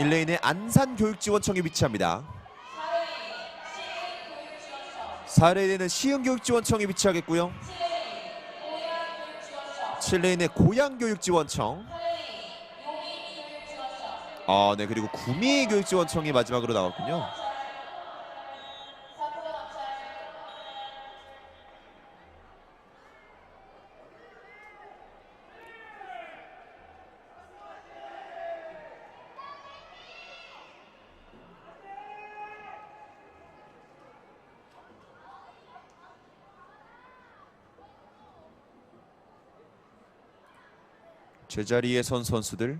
1레인의 안산교육지원청이 위치합니다. 4레인에는 시흥교육지원청이 위치하겠고요. 7레인의 고양교육지원청. 아, 네 그리고 구미교육지원청이 마지막으로 나왔군요. 제자리에 선 선수들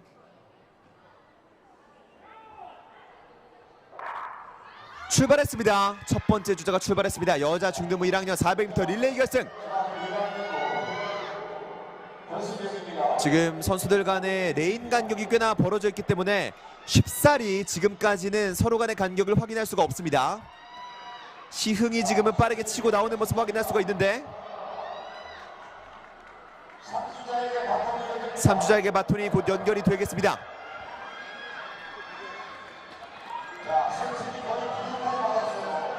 출발했습니다. 첫 번째 주자가 출발했습니다. 여자 중등부 1학년 400m 릴레이 결승. 지금 선수들 간의 레인 간격이 꽤나 벌어져 있기 때문에 쉽사리 지금까지는 서로 간의 간격을 확인할 수가 없습니다. 시흥이 지금은 빠르게 치고 나오는 모습 확인할 수가 있는데 3주자에게 바톤이 곧 연결이 되겠습니다.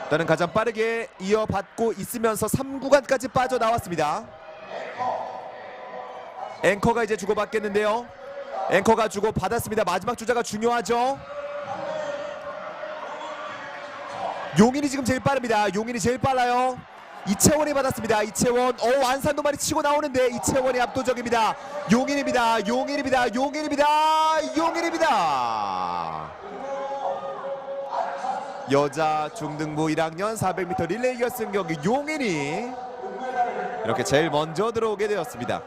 일단은 가장 빠르게 이어받고 있으면서 3구간까지 빠져나왔습니다. 앵커가 이제 주고받겠는데요. 앵커가 주고받았습니다. 마지막 주자가 중요하죠. 용인이 지금 제일 빠릅니다. 용인이 제일 빨라요. 이채원이 받았습니다. 이채원, 오 안산도 많이 치고 나오는데 이채원이 압도적입니다. 용인입니다. 용인입니다. 용인입니다. 용인입니다. 여자 중등부 1학년 400m 릴레이 결승 경기 용인이 이렇게 제일 먼저 들어오게 되었습니다.